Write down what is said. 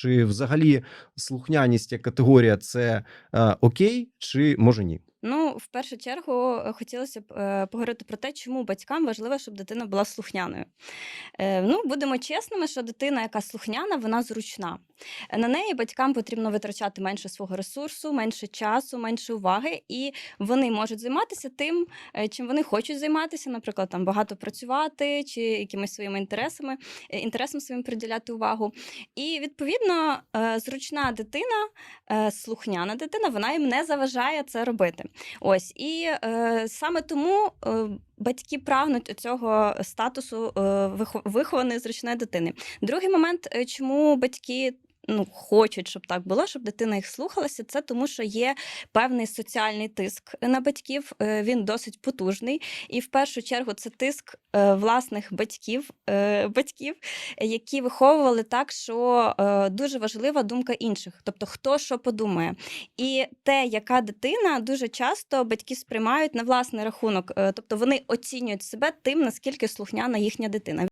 Чи взагалі слухняність як категорія це е, окей, чи може ні? Ну, в першу чергу, е, хотілося б е, поговорити про те, чому батькам важливо, щоб дитина була слухняною. Е, ну, будемо чесними, що дитина, яка слухняна, вона зручна. На неї батькам потрібно витрачати менше свого ресурсу, менше часу, менше уваги, і вони можуть займатися тим, е, чим вони хочуть займатися, наприклад, там багато працювати чи якимись своїми інтересами, е, інтересам своїм приділяти увагу. І відповідно, е, зручна дитина, е, слухняна дитина, вона їм не заважає це робити. Ось і е, саме тому е, батьки прагнуть цього статусу е, вихованої зручної дитини. Другий момент, е, чому батьки. Ну, хочуть, щоб так було, щоб дитина їх слухалася. Це тому, що є певний соціальний тиск на батьків. е, Він досить потужний. І в першу чергу це тиск е, власних батьків, е, батьків, які виховували так, що дуже важлива думка інших, тобто хто що подумає. І те, яка дитина, дуже часто батьки сприймають на власний рахунок, тобто вони оцінюють себе тим, наскільки слухняна їхня дитина.